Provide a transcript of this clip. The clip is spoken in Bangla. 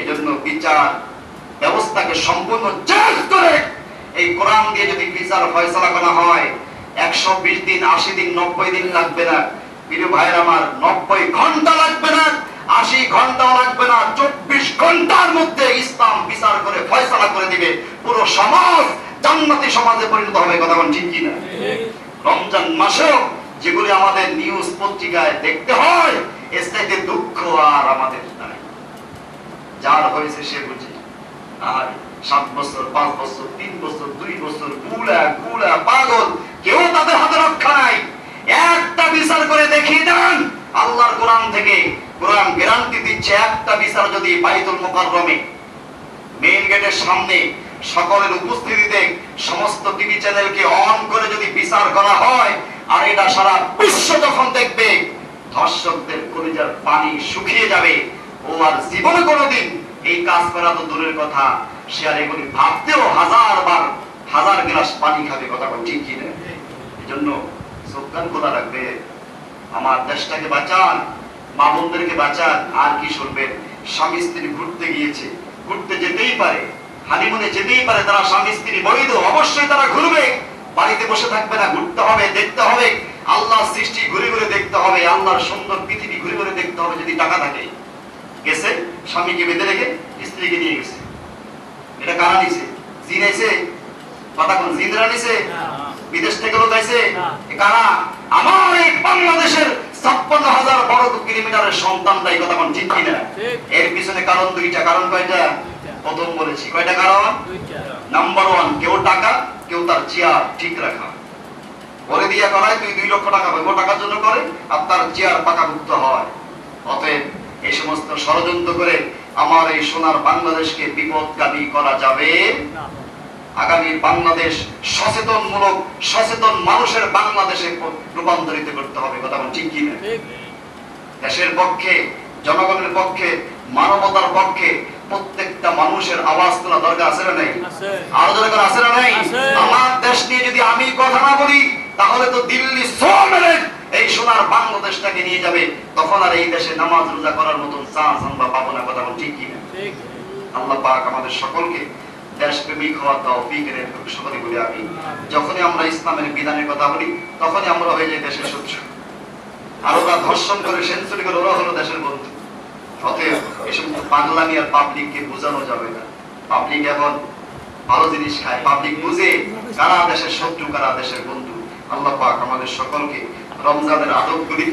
এই জন্য বিচার ব্যবস্থাকে সম্পূর্ণ চেঞ্জ করে এই কোরআন দিয়ে যদি বিচার ফয়সলা করা হয়, একশো বিশ দিন, আশি দিন, নব্বই দিন লাগবে না। প্রিয় ভাইয়ের আমার, নব্বই ঘণ্টা লাগবে না, আশি ঘন্টাও লাগবে না, চব্বিশ ঘণ্টার মধ্যে ইসলাম বিচার করে ফয়সলা করে দিবে। পুরো সমাজ জান্নাতি সমাজে পরিণত হবে, কথা বল ঠিক কিনা? রমজান মাসেও যেগুলি আমাদের নিউজ পত্রিকায় দেখতে হয়, এর দুঃখ আর আমাদের নাই যার হয়েছে সে বুঝে। আর সাত বছর, পাঁচ বছর, তিন বছর, দুই বছরগুলা গুলা পাগল, কেউ তাদের হাতে রক্ষা নাই। একটা বিচার করে দেখিয়ে দেন। আল্লাহর কোরআন থেকে কোরআন গ্যারান্টি দিচ্ছে একটা বিচার যদি বাইতুল মোকাররমে, মেইন গেটের সামনে সকলের উপস্থিতিতে সমস্ত টিভি চ্যানেলকে অন করে যদি বিচার করা হয়, আর এটা সারা বিশ্ব যখন দেখবে, ধর্ষকদের কলিজার পানি শুকিয়ে যাবে। ও আর জীবনে কোনোদিন এই কাজ করা তো দূরের কথা। সে আর এগুলি ভাবতেও হাজার বার হাজার গ্লাস পানি খাবে, কথা ঠিক কিনা এই জন্য চোখ খোলা রাখবে। আমার দেশটাকে বাঁচান, মা বোনদেরকে বাঁচান, আর কি শুনবেন স্বামী স্ত্রী ঘুরতে গিয়েছে, ঘুরতে যেতেই পারে, হানিমুনে যেতেই পারে, তারা স্বামী স্ত্রী বৈধ, অবশ্যই তারা ঘুরবে। বাড়িতে বসে থাকবে না, ঘুরতে হবে, দেখতে হবে। আল্লাহ সৃষ্টি ঘুরে ঘুরে দেখতে হবে, আল্লাহর সুন্দর পৃথিবী ঘুরে ঘুরে দেখতে হবে, যদি টাকা থাকে। স্বামীকে বেঁধে রেখে স্ত্রীকে নিয়ে গেছে। এটা কারা নিছে? কথা কোন জিনরা নিছে? বিদেশ থেকে লোক আইছে কারা? আমার এই বাংলাদেশের ছাপ্পান্ন হাজার বড় কিলোমিটারের সন্তানটা এই কথা কোন ঠিক কিনা? এর পিছনে কারণ দুইটা কারণ কয়টা? প্রথম বলেছি কয়টা কারণ? নাম্বার ওয়ান কেউ টাকা কেউ তার চেয়ার ঠিক রাখা। বলে দিয়া করায় তুই দুই লক্ষ টাকা পাবো। টাকার জন্য করে আর তার চেয়ার পাকাভুক্ত হয়। অতএব এই সমস্ত ষড়যন্ত্র করে আমার এই সোনার বাংলাদেশকে বিপদগামী করা যাবে। আগামী বাংলাদেশ সচেতনমূলক সচেতন মানুষের বাংলাদেশে রূপান্তরিত করতে হবে কথা বল ঠিক কিনা? দেশের পক্ষে জনগণের পক্ষে মানবতার পক্ষে প্রত্যেকটা মানুষের আওয়াজ তোলা দরকার আছে না নাই? আরও দরকার আছে না নাই? আমার দেশ নিয়ে যদি আমি কথা না বলি তাহলে তো দিল্লি সো বাংলাদেশটাকে নিয়ে যাবে তখন আর এই দেশে নামাজ রোজা করার মতন চান্স আমরা পাবো না কথা বল ঠিক। কিনা আল্লাহ পাক আমাদের সকলকে দেশপ্রেমিক হওয়া তৌফিকের সকলে বলি আমি যখনই আমরা ইসলামের বিধানের কথা বলি তখনই আমরা হয়ে যাই দেশের শত্রু। আর ওরা ধর্ষণ করে সেঞ্চুরি করে ওরা হলো দেশের বন্ধু। অতএব সমস্ত পাগলামি আর পাবলিককে বোঝানো যাবে না। পাবলিক এখন ভালো জিনিস খায়। পাবলিক বুঝে কারা দেশের শত্রু কারা দেশের বন্ধু। আল্লাহ পাক আমাদের সকলকে রমজানের আদবগুলি